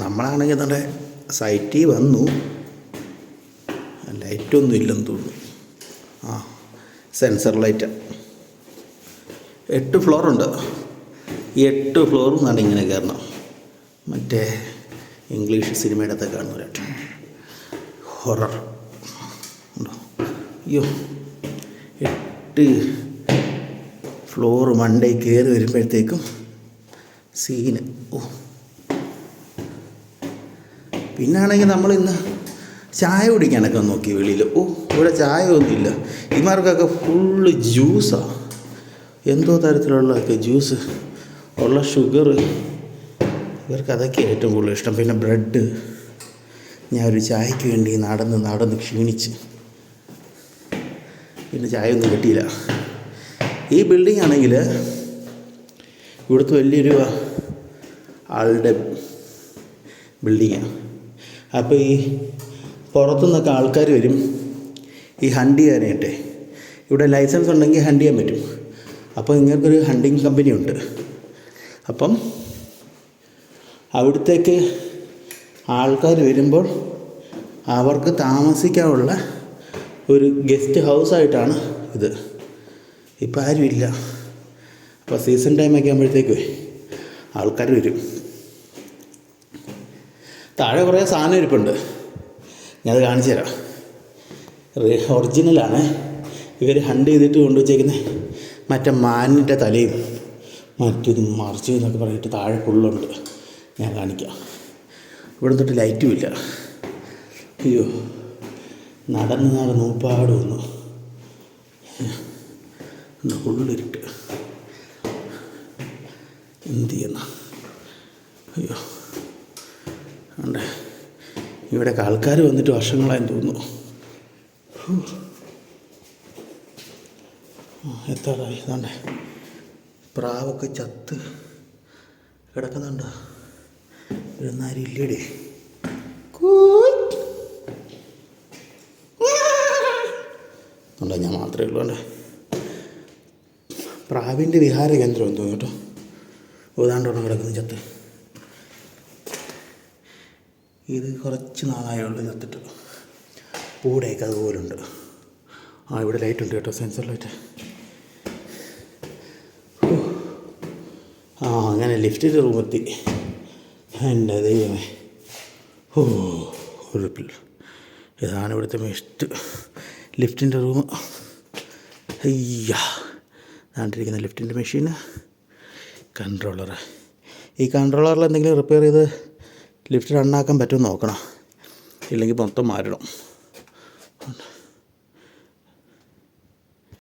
നമ്മളാണെങ്കിൽ നമ്മുടെ സൈറ്റിൽ വന്നു. ലൈറ്റൊന്നും ഇല്ലെന്ന് തോന്നുന്നു. ആ സെൻസർ ലൈറ്റ്. എട്ട് ഫ്ലോറുണ്ട് ഈ എട്ട് ഫ്ലോറും നാട് ഇങ്ങനെ കയറണം മറ്റേ ഇംഗ്ലീഷ് സിനിമയുടെ അകത്ത് കാണുന്നവരായിട്ട്. ഹൊറർ ഉണ്ടോ? അയ്യോ. എട്ട് ഫ്ലോർ മണ്ടേ കയറി വരുമ്പോഴത്തേക്കും സീന് ഓ. പിന്നാണെങ്കിൽ നമ്മൾ ഇന്ന് ചായ കുടിക്കാനൊക്കെ നോക്കി വെളിയിൽ. ഓ ഇവിടെ ചായ ഒന്നുമില്ല ഇമാർക്കൊക്കെ ഫുള്ള് ജ്യൂസാണ് എന്തോ തരത്തിലുള്ളതൊക്കെ ജ്യൂസ് ഉള്ള ഷുഗർ ഇവർക്ക് അതൊക്കെ ഏറ്റവും കൂടുതൽ ഇഷ്ടം. പിന്നെ ബ്രെഡ് ഞാൻ ഒരു ചായക്ക് വേണ്ടി നടന്ന് നടന്ന് ക്ഷീണിച്ച്. പിന്നെ ചായ ഒന്നും കിട്ടിയില്ല. ഈ ബിൽഡിംഗ് ആണെങ്കിൽ ഇവിടുത്തെ വലിയൊരു ആളുടെ ബിൽഡിങ്ങാണ് അപ്പോൾ ഈ പുറത്തു നിന്നൊക്കെ ആൾക്കാർ വരും ഈ ഹണ്ട് ചെയ്യാനായിട്ട്. ഇവിടെ ലൈസൻസ് ഉണ്ടെങ്കിൽ ഹണ്ട് ചെയ്യാൻ പറ്റും. അപ്പോൾ ഇങ്ങനൊരു ഹണ്ടിങ് കമ്പനി ഉണ്ട്. അപ്പം അവിടത്തേക്ക് ആൾക്കാർ വരുമ്പോൾ അവർക്ക് താമസിക്കാനുള്ള ഒരു ഗസ്റ്റ് ഹൗസായിട്ടാണ് ഇത്. ഇപ്പം ആരുമില്ല. അപ്പോൾ സീസൺ ടൈമൊക്കെ ആകുമ്പോഴത്തേക്ക് ആൾക്കാർ വരും. താഴെ കുറേ സാധനം ഇരിപ്പുണ്ട്. ഞാനത് കാണിച്ചു തരാം. ഒറിജിനലാണ് ഇവർ ഹണ്ട് ചെയ്തിട്ട് കൊണ്ടുവച്ചേക്കുന്നത് മറ്റേ മാനിന്റെ തലയും മറ്റേതും മറിച്ച് എന്നൊക്കെ പറഞ്ഞിട്ട് താഴെ ഫുള്ളുണ്ട് ഞാൻ കാണിക്കാം. ഇവിടെ തൊട്ട് ലൈറ്റും ഇല്ല. അയ്യോ നടന്ന് നടന്ന് ഊപ്പാട് വന്നു. ഫുള്ളിരിട്ട് എന്ത് ചെയ്യുന്ന? അയ്യോ. ഉണ്ട്. ഇവിടെയൊക്കെ ആൾക്കാർ വന്നിട്ട് വർഷങ്ങളായി തോന്നുന്നു. എത്താറായി. ഇതാണ്ട്. പ്രാവൊക്കെ ചത്ത് കിടക്കുന്നുണ്ട്. എഴുന്നാരും ഇല്ലേടേ. ഉണ്ടോ ഞാൻ മാത്രമേ ഉള്ളൂ. അല്ലേ പ്രാവിന്റെ വിഹാര കേന്ദ്രം എന്തോ കേട്ടോ. ഓതാണ്ടോണം കിടക്കുന്നു ചത്ത്. ഇത് കുറച്ച് നാളായുള്ളൂ നിർത്തിട്ട്. പൂടെയൊക്കെ അതുപോലുണ്ട്. ആ ഇവിടെ ലൈറ്റ് ഉണ്ട് കേട്ടോ സെൻസർ ലൈറ്റ്. ആ അങ്ങനെ ലിഫ്റ്റിന്റെ റൂമെത്തി എന്റെ ദൈവമേ. ഓ ഉറുപ്പിൽ ഇതാണ് ഇവിടുത്തെ മെസ്റ്റ് ലിഫ്റ്റിന്റെ റൂം അയ്യാ. ദാണ്ടിരിക്കുന്ന ലിഫ്റ്റിന്റെ മെഷീന് കൺട്രോളർ ഈ കൺട്രോളറിൽ എന്തെങ്കിലും റിപ്പയർ ചെയ്ത് ലിഫ്റ്റ് റണ്ണാക്കാൻ പറ്റുമോ നോക്കണം. ഇല്ലെങ്കിൽ മൊത്തം മാറ്റണം